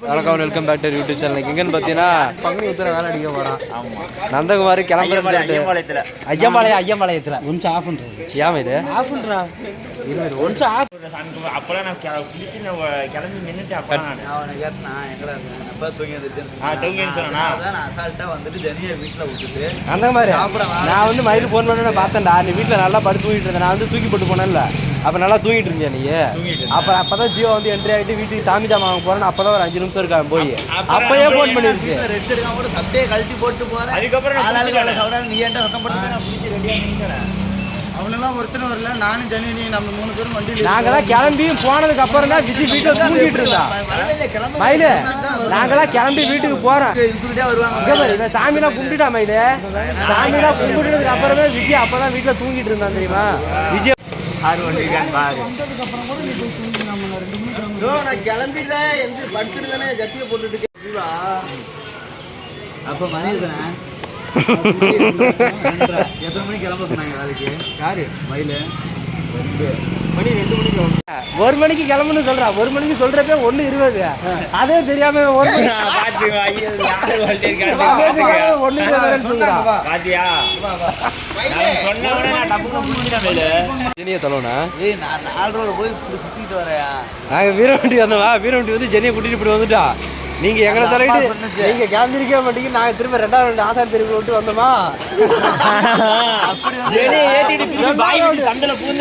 வணக்கம் welcome back to YouTube channel எங்கன்னு பார்த்தீங்கன்னா பங்குனி உத்தர வேலை அடிக்க போகிறான் நந்தகுமார் கிளம்புறேன்னு சொல்லிட்டு. ஐயம்பாளையத்துல. ஐயம்பாளையம் ஐயம்பாளையத்தில். கொஞ்சம் ஆஃப் பண்ணுறது ஏன் இது? ஆஃப்ன்றா இருபது ஒன்றும் ஆஃப். அப்பெல்லாம் நான் கிள- குளிச்சு நான் கிளம்பி நின்னுட்டு அப்பெல்லாம் நான். அவனை கேட்டான்? எங்களை அப்பா தூங்கி வந்துட்டு ஆ, தூங்கின்னு சொன்னானா? அதான் நான் அசால்ட்டா வந்துட்டு ஜனியை வீட்டில் விட்டுட்டு நந்தகுமார் நான் வந்து மயில் ஃபோன் பண்ணி நான் பார்த்தேன்டா. நீ வீட்டில் நல்லா படுத்து தூங்கிட்டு இருந்தேன். நான் வந்து தூக்கி போட்டு போனேன்ல. அப்போ நல்லா தூங்கிட்டு இருந்தியா நீ? இருந்தேன். அப்போ அப்போ தான் ஜியோ வந்து என்ட்ரி ஆகிட்டு வீட்டுக்கு சாமி ஜாமான் வாங்க போகிறேன் அப்போ தான் ஒரு அஞ்சு நிமிஷம் இருக்கான் போய். அப்போயே போய் ஃபோன் பண்ணிருச்சு. ரெஸ்ட் எடுக்காம கூட சட்டையை கழட்டி போட்டு போறேன் அதுக்கப்புறம் நீ ஏன்டா சத்தம் போட்டு. அவனெல்லாம் ஒருத்தரும் வரல. நானும் ஜனனி நம்ம மூணு பேரும் நாங்களாம் கிளம்பி போனதுக்கு அப்புறம் தான் விஜய் வீட்டில் தூங்கிட்டு இருந்தா வரவே இல்லை கிளம்ப மயிலு நாங்களாம் கிளம்பி வீட்டுக்கு போறோம். வருவாங்க. சாமிலாம் கும்பிட்டுட்டா மயிலு? சாமிலாம் கும்பிட்டதுக்கு அப்புறமே விஜய் அப்பதான் வீட்டுல தூங்கிட்டு இருந்தான் தெரியுமா? விஜய் ஆறு வண்டி இருக்கான்னு பாரு நான் கிளம்பில எந்த படுத்துருந்தானே ஜட்டியை போட்டுட்டு ஜீவா. அப்ப எத்தனை மணிக்கு கிளம்ப சொன்னாங்க வேலைக்கு? யாரு மயிலு. மணி ரெண்டு மணிக்கு. ஒரு மணிக்கு கிளம்புன்னு சொல்றா. ஒரு மணிக்கு சொல்றப்ப ஒண்ணு இருபது. அதே தெரியாம ஒண்ணு நாலு ரோடு போய் சுத்திட்டு வரையா நாங்க வீரவண்டி வந்தோமா. வீரவண்டி வந்து ஜெனியை கூட்டிட்டு இப்படி வந்துட்டா. நீங்க எங்களை சொன்னுச்சு. நீங்க கிளம்பிருக்கே மாட்டீங்க நாங்க திரும்ப ரெண்டாவது ரெண்டு ஆசான் தெருவுல விட்டு வந்தோமா?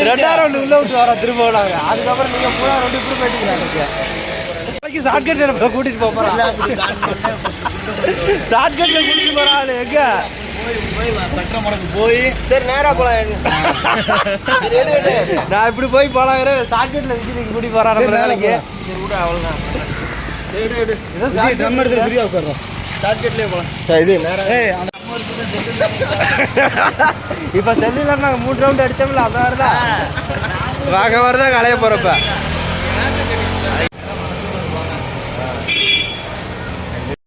ரெண்டாயிரம் ரவுண்டு உள்ள விட்டு வர திரும்ப நாங்க அதுக்கப்புறம் நீங்க மூணாவது ரவுண்டு இப்படி போயிட்டீங்க எனக்கு? ஷார்ட்கட் கூட்டிட்டு போறோம் ஷார்ட்கட்ல கூட்டிட்டு போற ஆளு எங்க? போய் சரி நேரா போலாம் நான் இப்படி போய் போலாங்கிற ஷார்ட்கட்ல விஜய் கூட்டி போறான் வேலைக்கு. சரி விடு அவ்வளவுதான். ட்ரம் எடுத்து இது இப்ப செல்லுல நாங்க மூணு ரவுண்ட் அடிச்சோம்ல அதான் வருதா? வாங்க வரதான் கலைய போறப்ப.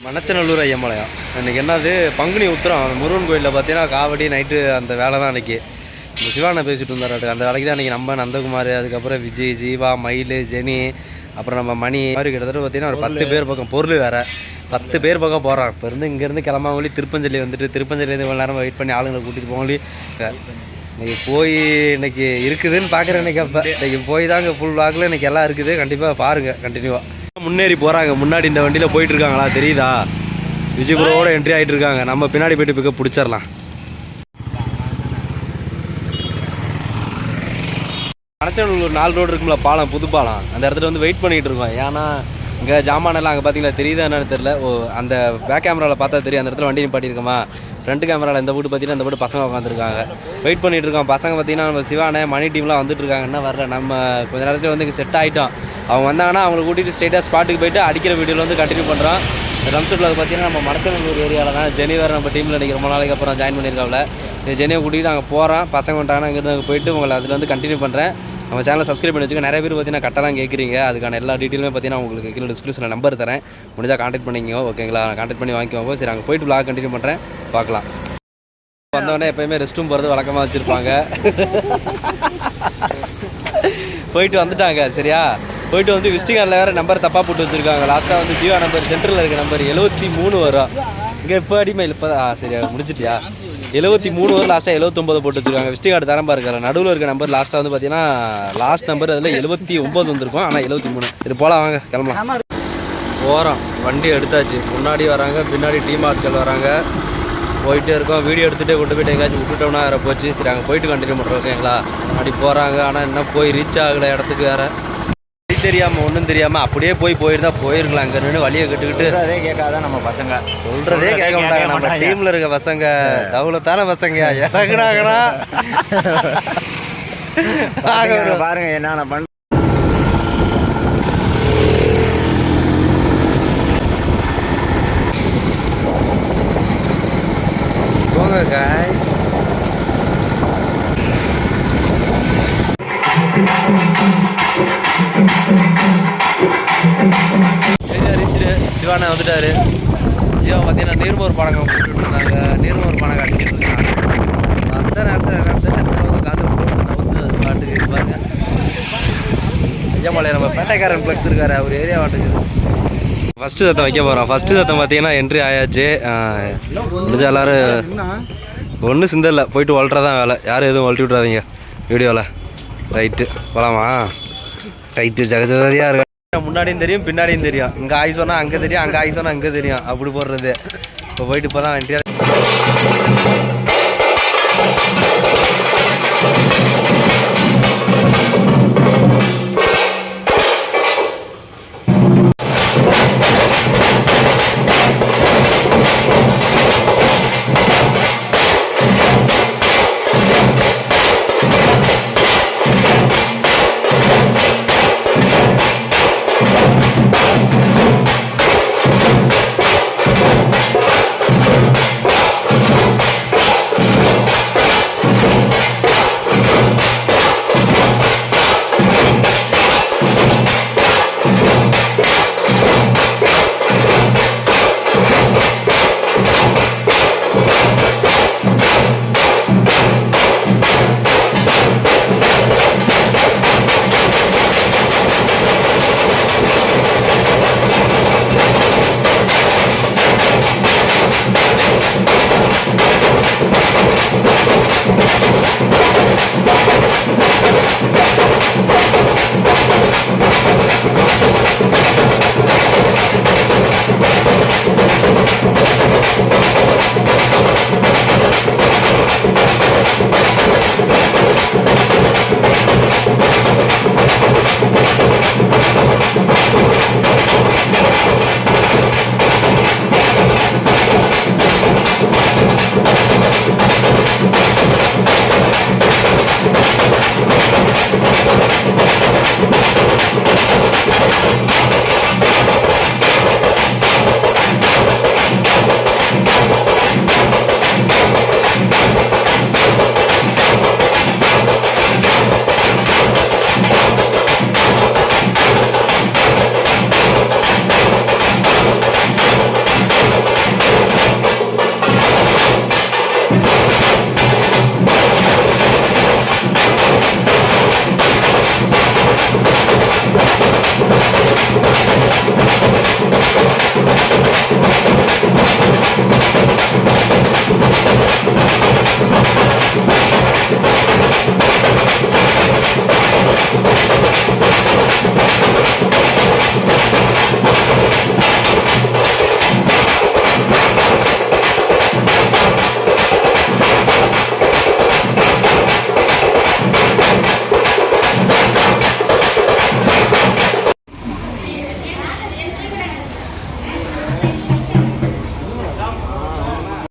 மணச்சநல்லூர் ஐயம்பாளையம். இன்னைக்கு என்னது? பங்குனி உத்திரம். முருகன் கோயிலில் பார்த்தீங்கன்னா காவடி நைட்டு அந்த வேலை தான் அன்னைக்கு இந்த சிவானை பேசிட்டு இருந்தாரு. அந்த வேலைக்கு தான் அன்றைக்கி நம்ம நந்தகுமார் அதுக்கப்புறம் விஜய் ஜீவா மயில் ஜெனி அப்புறம் நம்ம மணி மாதிரி கிட்டத்தட்ட பார்த்தீங்கன்னா ஒரு பத்து பேர் பக்கம் பொருள் வேற. பத்து பேர் பக்கம் போகிறோம் இப்போ இருந்து இங்கேருந்து கிளம்பாமலி திருப்பஞ்சலி வந்துட்டு திருப்பஞ்சலியிருந்து இவ்வளோ நேரம் வெயிட் பண்ணி ஆளுங்களை கூட்டிகிட்டு போகலி இன்னைக்கு போய் இன்னைக்கு இருக்குதுன்னு பார்க்குறேன் இன்றைக்கி அப்போ. இன்றைக்கி போய் தாங்க ஃபுல் பிளாக்ல இன்னைக்கு எல்லாம் இருக்குது. கண்டிப்பாக பாருங்கள் கண்டினியூவாக முன்னேறி போகிறாங்க முன்னாடி இந்த வண்டியில் போயிட்டு இருக்காங்களா? தெரியுதா? விஜய்புரோட என்ட்ரி ஆகிட்டு இருக்காங்க. நம்ம பின்னாடி போயிட்டு பிக்கப் பிடிச்சிடலாம். மணச்சநல்லூர் நாலு ரோடு இருக்கும்ல பாலம் புது பாலம். அந்த இடத்துல வந்து வெயிட் பண்ணிகிட்டு இருக்கோம். ஏன்னா இங்கே ஜாமானெல்லாம் அங்கே பார்த்தீங்களா தெரியுதா என்னன்னு தெரியல. ஓ அந்த பேக் கேமராவில் பார்த்தா தெரியும் அந்த இடத்துல வண்டி நிப்பாட்டியிருக்கோமா. ஃப்ரண்ட் கேமராவில் இந்த வீட்டு பார்த்தீங்கன்னா இந்த வீட்டு பசங்க உட்காந்துருக்காங்க வெயிட் பண்ணிகிட்டு இருக்கோம். பசங்க பார்த்தீங்கன்னா நம்ம சிவானே மணி டீம்லாம் வந்துட்டு இருக்காங்கன்னா வரல. நம்ம கொஞ்ச நேரத்தில் வந்து இங்கே செட் ஆகிட்டோம் அவங்க வந்தாங்கன்னா அவங்களை கூட்டிகிட்டு ஸ்ட்ரெயிட்டாக ஸ்பாட்டுக்கு போயிட்டு அடிக்கிற வீடியோவில் வந்து கண்டினியூ பண்ணுறோம் ரம்சூட்டில் பார்த்தீங்கன்னா நம்ம மடக்கநல்லூர் ஏரியாவில் தான் ஜெனிவர் நம்ம டீமில் இன்றைக்கி ரொம்ப நாளைக்கு அப்புறம் ஜாயின் பண்ணியிருக்காப்ல. ஜெனியை கூட்டிகிட்டு அங்கே போகிறோம் பசங்க வந்துட்டாங்கன்னா இங்கேருந்து அங்கே போயிட்டு உங்களை அதில் வந்து கண்டினியூ பண்ணுறேன் நம்ம சேனலை சப்ஸ்கிரைப் பண்ணி வச்சுக்கோங்க. நிறைய பேர் பார்த்தீங்கன்னா கட்டலாம் கேட்குறீங்க அதுக்கான எல்லா டீட்டெயிலுமே பார்த்தீங்கன்னா உங்களுக்கு கீழே டிஸ்கிரிப்ஷனில் நம்பர் தரேன். முடிஞ்சால் கான்டாக்ட் பண்ணிக்கோ ஓகேங்களா கான்டாக்ட் பண்ணி வாங்கிக்கோங்க. சரி அங்கே போயிட்டு vlog கண்டினியூ பண்ணுறேன் பார்க்கலாம். வந்தவொடனே எப்பயுமே ரெஸ்ட் ரூம் போகிறது வழக்கமாக வச்சுருப்பாங்க. போயிட்டு வந்துட்டாங்க. சரியா? போயிட்டு வந்து விஸ்டிங் கார்டில் வேறு நம்பர் தப்பாக போட்டு வச்சுருக்காங்க. லாஸ்ட்டாக வந்து ஜியோ நம்பர் சென்டரில் இருக்க நம்பர் எழுபத்தி மூணு வரும். இங்கே இப்போ அடிமை இப்போ ஆ சரியா முடிச்சிட்டியா எழுபத்தி மூணு வரும் லாஸ்ட்டாக எழுபத்தொம்பது போட்டு வச்சிருக்காங்க. விஸ்டி கார்டு தரம்பா பாருங்க நடுவில் இருக்க நம்பர் லாஸ்ட்டாக வந்து பார்த்தீங்கன்னா லாஸ்ட் நம்பர் அதில் எழுபத்தி ஒம்பது வந்திருக்கும். ஆனால் எழுபத்தி மூணு. இது போகலாம் வாங்க கிளம்பலாம். போகிறோம் வண்டி எடுத்தாச்சு. முன்னாடி வராங்க பின்னாடி டீம் ஆட்கள் வராங்க. போயிட்டே இருக்கோம். வீடியோ எடுத்துகிட்டே கொண்டு போயிட்டு எங்கேயாச்சும் விட்டுட்டோம்னா வேறு போச்சு. சரி அங்கே போயிட்டு கண்டினியூ பண்ணுறோம் ஓகேங்களா முன்னாடி போகிறாங்க ஆனால் இன்னும் போய் ரீச் ஆகலை இடத்துக்கு வேறு. தெரியாமல் ஒன்றும் தெரியாமல் அப்படியே போய் போயிருந்தா போயிருக்கலாம். அங்கே நின்று வழியை கட்டுக்கிட்டு சொல்றதே கேட்காத நம்ம பசங்க. சொல்கிறதே கேட்க மாட்டாங்க. நம்ம டீமில் இருக்க பசங்க தவுளத்தான பசங்க இறங்குறாங்கடா பாருங்க, பாருங்க என்னென்ன பண்ண guys. வந்துட்டாரு. ஜீவா பார்த்தீங்கன்னா நீர்மோர் படங்க போட்டுட்டு இருந்தாங்க நீர்மோர் படங்க அடிச்சுட்டு இருக்காங்க அந்த நேரத்தில் நினச்சேன் காற்று போட்டு பாட்டுக்கு பாருங்க. ஐயாமலை நம்ம பேட்டைக்காரன் ஃப்ளெக்ஸ் இருக்காரு. அவர் ஏரியா வாட்டுக்கு. ஃபஸ்ட்டு சத்தம் வைக்க போகிறோம் ஃபஸ்ட்டு சத்தம் பார்த்தீங்கன்னா என்ட்ரி ஆயாச்சு. முடிஞ்ச எல்லாரும் ஒன்றும் சிந்தரில்ல போயிட்டு வளர்றதான் வேலை. யாரும் எதுவும் ஒழட்டி விட்றாதீங்க வீடியோவில் ரைட்டு போகலாமா ரைட்டு ஜகஜகதியாக இருக்கு. முன்னாடியும் தெரியும் பின்னாடியும் தெரியும். இங்க ஆய் சொன்னா அங்க தெரியும் அங்க ஆய் சொன்னால் அங்கே தெரியும். அப்படி போடுறது. இப்போ போயிட்டு இப்போ தான் என்டிஆர் Thank